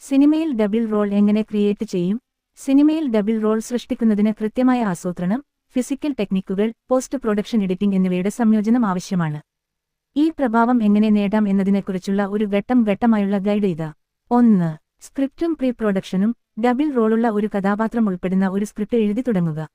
സിനിമയിൽ double role എങ്ങനെ create ചെയ്യും? സിനിമയിൽ ഡബിൾ റോൾ സൃഷ്ടിക്കുന്നതിന് കൃത്യമായ ആസൂത്രണം ഫിസിക്കൽ ടെക്നിക്കുകൾ പോസ്റ്റ് പ്രൊഡക്ഷൻ എഡിറ്റിംഗ് എന്നിവയുടെ സംയോജനം ആവശ്യമാണ്. ഈ പ്രഭാവം എങ്ങനെ നേടാം എന്നതിനെക്കുറിച്ചുള്ള ഒരു ഘട്ടം ഘട്ടമായുള്ള ഗൈഡ് ഇതാ. ഒന്ന് സ്ക്രിപ്റ്റും പ്രീ പ്രൊഡക്ഷനും ഡബിൾ റോളുള്ള ഒരു കഥാപാത്രം ഉൾപ്പെടുന്ന ഒരു സ്ക്രിപ്റ്റ് എഴുതി തുടങ്ങുക.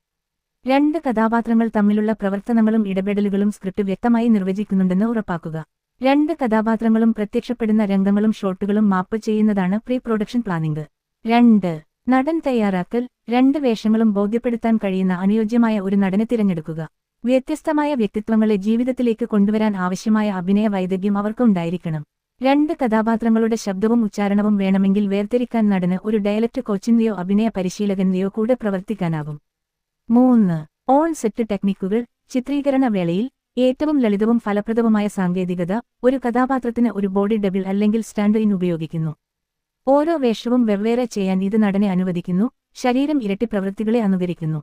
രണ്ട് കഥാപാത്രങ്ങൾ തമ്മിലുള്ള പ്രവർത്തനങ്ങളും ഇടപെടലുകളും സ്ക്രിപ്റ്റ് വ്യക്തമായി നിർവചിക്കുന്നുണ്ടെന്ന് ഉറപ്പാക്കുക. രണ്ട് കഥാപാത്രങ്ങളും പ്രത്യക്ഷപ്പെടുന്ന രംഗങ്ങളും ഷോട്ടുകളും മാപ്പ് ചെയ്യുന്നതാണ് പ്രീ പ്രൊഡക്ഷൻ പ്ലാനിംഗ്. രണ്ട് നടൻ തയ്യാറാക്കൽ. രണ്ട് വേഷങ്ങളും ബോധ്യപ്പെടുത്താൻ കഴിയുന്ന അനുയോജ്യമായ ഒരു നടനെ തിരഞ്ഞെടുക്കുക. വ്യത്യസ്തമായ വ്യക്തിത്വങ്ങളെ ജീവിതത്തിലേക്ക് കൊണ്ടുവരാൻ ആവശ്യമായ അഭിനയ വൈദഗ്ധ്യം അവർക്കുണ്ടായിരിക്കണം രണ്ട് കഥാപാത്രങ്ങളുടെ ശബ്ദവും ഉച്ചാരണവും വേണമെങ്കിൽ വേർതിരിക്കാൻ നടന് ഒരു ഡയലക്ട് കോച്ചിന്റെയോ അഭിനയ പരിശീലകന്റെയോ കൂടെ പ്രവർത്തിക്കാനാകും. മൂന്ന് ഓൺ സെറ്റ് ടെക്നിക്കുകൾ. ചിത്രീകരണ വേളയിൽ ഏറ്റവും ലളിതവും ഫലപ്രദവുമായ സാങ്കേതികത ഒരു കഥാപാത്രത്തിന് ഒരു ബോഡി ഡബിൾ അല്ലെങ്കിൽ സ്റ്റാൻഡ് ഇൻ ഉപയോഗിക്കുന്നു. ഓരോ വേഷവും വെവ്വേറെ ചെയ്യാൻ ഇത് നടനെ അനുവദിക്കുന്നു ശരീരം ഇരട്ടി പ്രവൃത്തികളെ അനുകരിക്കുന്നു.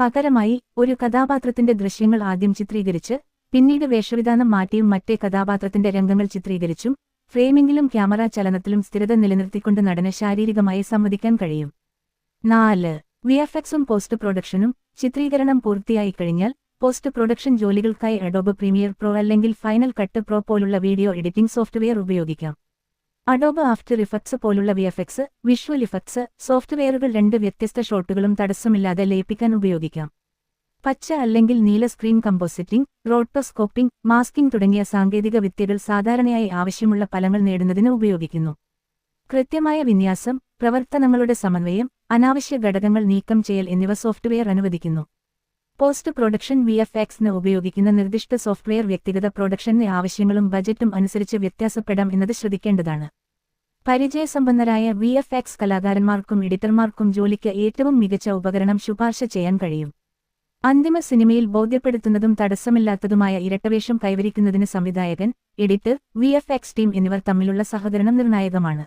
പകരമായി ഒരു കഥാപാത്രത്തിന്റെ ദൃശ്യങ്ങൾ ആദ്യം ചിത്രീകരിച്ച് പിന്നീട് വേഷവിധാനം മാറ്റിയും മറ്റേ കഥാപാത്രത്തിന്റെ രംഗങ്ങൾ ചിത്രീകരിച്ചും ഫ്രെയിമിംഗിലും ക്യാമറ ചലനത്തിലും സ്ഥിരത നിലനിർത്തിക്കൊണ്ട് നടനെ ശാരീരികമായി സമ്മതിക്കാൻ കഴിയും. നാല് വിഎഫ്എക്സും പോസ്റ്റ് പ്രൊഡക്ഷനും ചിത്രീകരണം പൂർത്തിയായി കഴിഞ്ഞാൽ പോസ്റ്റ് പ്രൊഡക്ഷൻ ജോലികൾക്കായി അഡോബ് പ്രീമിയർ പ്രോ അല്ലെങ്കിൽ ഫൈനൽ കട്ട് പ്രോ പോലുള്ള വീഡിയോ എഡിറ്റിംഗ് സോഫ്റ്റ്വെയർ ഉപയോഗിക്കാം. അഡോബ് ആഫ്റ്റർ ഇഫക്ട്സ് പോലുള്ള വിഎഫ്എക്സ് വിഷ്വൽ ഇഫക്ട്സ് സോഫ്റ്റ്വെയറുകൾ രണ്ട് വ്യത്യസ്ത ഷോട്ടുകളും തടസ്സമില്ലാതെ ലയിപ്പിക്കാൻ ഉപയോഗിക്കാം. പച്ച അല്ലെങ്കിൽ നീല സ്ക്രീൻ കമ്പോസിറ്റിംഗ് റോട്ടോസ്കോപ്പിംഗ് മാസ്കിംഗ് തുടങ്ങിയ സാങ്കേതിക വിദ്യകൾ സാധാരണയായി ആവശ്യമുള്ള ഫലങ്ങൾ നേടുന്നതിന് ഉപയോഗിക്കുന്നു. കൃത്യമായ വിന്യാസം പ്രവർത്തനങ്ങളുടെ സമന്വയം അനാവശ്യ ഘടകങ്ങൾ നീക്കം ചെയ്യൽ എന്നിവ സോഫ്റ്റ്വെയർ അനുവദിക്കുന്നു. പോസ്റ്റ് പ്രൊഡക്ഷൻ വി എഫ് എക്സിന് ഉപയോഗിക്കുന്ന നിർദ്ദിഷ്ട സോഫ്റ്റ്വെയർ വ്യക്തിഗത പ്രൊഡക്ഷന്റെ ആവശ്യങ്ങളും ബജറ്റും അനുസരിച്ച് വ്യത്യാസപ്പെടാം എന്നത് ശ്രദ്ധിക്കേണ്ടതാണ്. പരിചയസമ്പന്നരായ വി എഫ് എക്സ് കലാകാരന്മാർക്കും എഡിറ്റർമാർക്കും ജോലിക്ക് ഏറ്റവും മികച്ച ഉപകരണം ശുപാർശ ചെയ്യാൻ കഴിയും. അന്തിമ സിനിമയിൽ ബോധ്യപ്പെടുത്തുന്നതും തടസ്സമില്ലാത്തതുമായ ഇരട്ടവേഷം കൈവരിക്കുന്നതിന് സംവിധായകൻ editor V F X team എന്നിവർ തമ്മിലുള്ള സഹകരണം നിർണായകമാണ്.